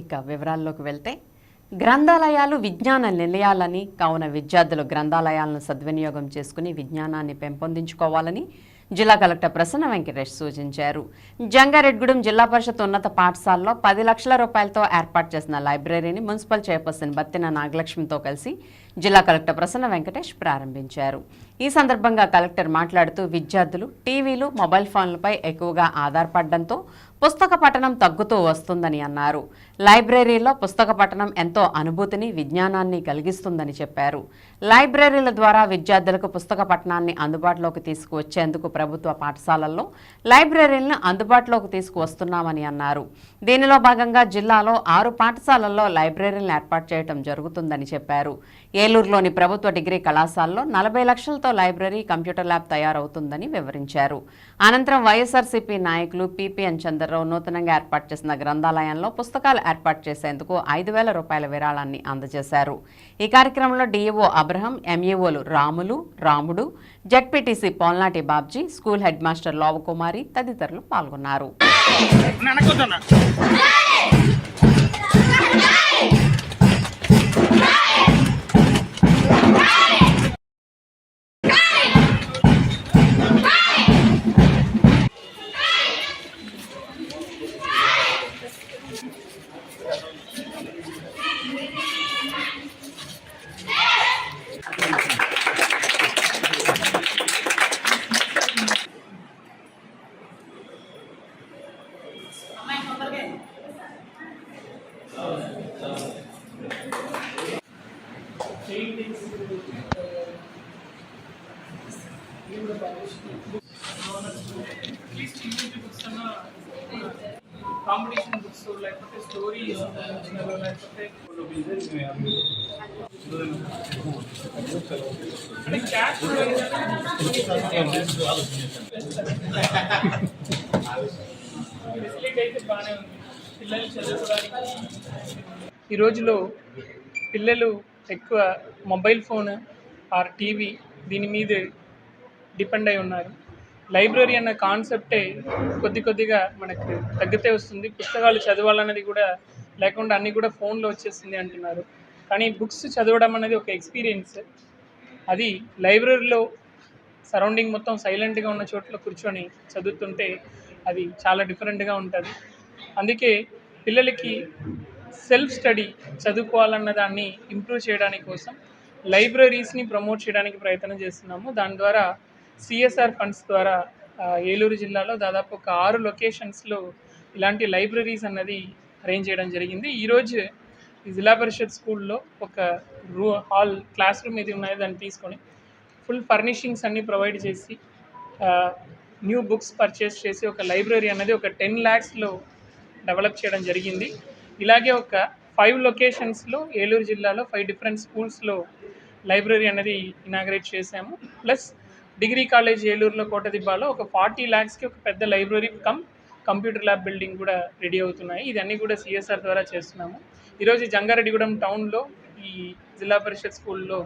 ఇక వివరాల్లోకి వెళ్తే గ్రంథాలయాలు విజ్ఞాన నిలయాలని కావున విద్యార్థులు గ్రంథాలయాలను సద్వినియోగం చేసుకుని విజ్ఞానాన్ని పెంపొందించుకోవాలని జిల్లా కలెక్టర్ ప్రసన్న వెంకటేష్ సూచించారు. జంగారెడ్గూడెం జిల్లా పరిషత్ ఉన్నత పాఠశాలలో పది లక్షల రూపాయలతో ఏర్పాటు చేసిన లైబ్రరీని మున్సిపల్ చైర్పర్సన్ బత్తిన నాగలక్ష్మితో కలిసి జిల్లా కలెక్టర్ ప్రసన్న వెంకటేష్ ప్రారంభించారు. ఈ సందర్భంగా కలెక్టర్ మాట్లాడుతూ విద్యార్థులు టీవీలు మొబైల్ ఫోన్లపై ఎక్కువగా ఆధారపడడంతో పుస్తక పఠనం తగ్గుతూ వస్తుందని అన్నారు. లైబ్రరీలో పుస్తక పఠనం ఎంతో అనుభూతిని విజ్ఞానాన్ని కలిగిస్తుందని చెప్పారు. లైబ్రరీల ద్వారా విద్యార్థులకు పుస్తక పఠనాన్ని అందుబాటులోకి తీసుకువచ్చేందుకు ప్రభుత్వ పాఠశాలల్లో లైబ్రరీలను అందుబాటులోకి తీసుకువస్తున్నామని అన్నారు. దీనిలో భాగంగా జిల్లాలో ఆరు పాఠశాలల్లో లైబ్రరీలను ఏర్పాటు చేయడం జరుగుతుందని చెప్పారు. ఏలూరులోని ప్రభుత్వ డిగ్రీ కళాశాలలో నలభై లక్షలతో లైబ్రరీ కంప్యూటర్ ల్యాబ్ తయారవుతుందని వివరించారు. అనంతరం వైఎస్ఆర్సీపీ నాయకులు పీపీఎన్ చంద్రరావు నూతనంగా ఏర్పాటు చేసిన గ్రంథాలయంలో పుస్తకాలు ఏర్పాటు చేసేందుకు ఐదు వేల రూపాయల విరాళాన్ని అందజేశారు. ఈ కార్యక్రమంలో DEO Abraham ఎంఈఓలు Ramulu Ramudu ZPTC Polnati Babji school head master Lovakumari తదితరులు పాల్గొన్నారు. అట్లీస్ట్ ఇంగ్లీష్ బుక్స్ అన్న కాంపిటీషన్ బుక్స్ లేకపోతే స్టోరీస్ లేకపోతే అంటే క్యాష్ ఫెసిలిటీ అయితే బాగానే ఉంది పిల్లలు చదువుకోవడానికి ఈ రోజులో పిల్లలు ఎక్కువ మొబైల్ ఫోన్ ఆర్ టీవీ దీని మీద డిపెండ్ అయి ఉన్నారు. లైబ్రరీ అన్న కాన్సెప్టే కొద్ది కొద్దిగా మనకు తగ్గితే వస్తుంది. పుస్తకాలు చదవాలన్నది కూడా లేకుండా అన్నీ కూడా ఫోన్లో వచ్చేసింది అంటున్నారు. కానీ బుక్స్ చదవడం అనేది ఒక ఎక్స్పీరియన్స్. అది లైబ్రరీలో సరౌండింగ్ మొత్తం సైలెంట్గా ఉన్న చోట్ల కూర్చొని చదువుతుంటే అది చాలా డిఫరెంట్గా ఉంటుంది. అందుకే పిల్లలకి సెల్ఫ్ స్టడీ చదువుకోవాలన్న దాన్ని ఇంప్రూవ్ చేయడానికి కోసం లైబ్రరీస్ని ప్రమోట్ చేయడానికి ప్రయత్నం చేస్తున్నాము. దాని ద్వారా సిఎస్ఆర్ ఫండ్స్ ద్వారా ఏలూరు జిల్లాలో దాదాపు ఒక ఆరు లొకేషన్స్లో ఇలాంటి లైబ్రరీస్ అన్నది అరేంజ్ చేయడం జరిగింది. ఈరోజు ఈ జిల్లా పరిషత్ స్కూల్లో ఒక రూ హాల్ క్లాస్ రూమ్ ఏది ఉన్నది దాన్ని తీసుకొని ఫుల్ ఫర్నిషింగ్స్ అన్నీ ప్రొవైడ్ చేసి న్యూ బుక్స్ పర్చేస్ చేసి ఒక లైబ్రరీ అనేది ఒక టెన్ ల్యాక్స్లో డెవలప్ చేయడం జరిగింది. ఇలాగే ఒక ఫైవ్ లొకేషన్స్లో ఏలూరు జిల్లాలో ఫైవ్ డిఫరెంట్ స్కూల్స్లో లైబ్రరీ అనేది ఇనాగ్రేట్ చేశాము. ప్లస్ డిగ్రీ కాలేజ్ ఏలూరులో కోటదిబ్బాలో ఒక ఫార్టీ ల్యాక్స్కి ఒక పెద్ద library cum computer lab building కూడా రెడీ అవుతున్నాయి. ఇదన్నీ కూడా సిఎస్ఆర్ ద్వారా చేస్తున్నాము. ఈరోజు జంగారెడ్డిగూడెం టౌన్లో ఈ జిల్లా పరిషత్ స్కూల్లో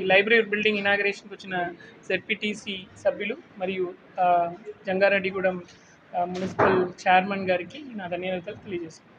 ఈ లైబ్రరీ బిల్డింగ్ ఇనాగ్రేషన్కి వచ్చిన జెడ్పీటీసీ సభ్యులు మరియు జంగారెడ్డిగూడెం మున్సిపల్ చైర్మన్ గారికి నా ధన్యవాదాలు తెలియజేస్తున్నాను.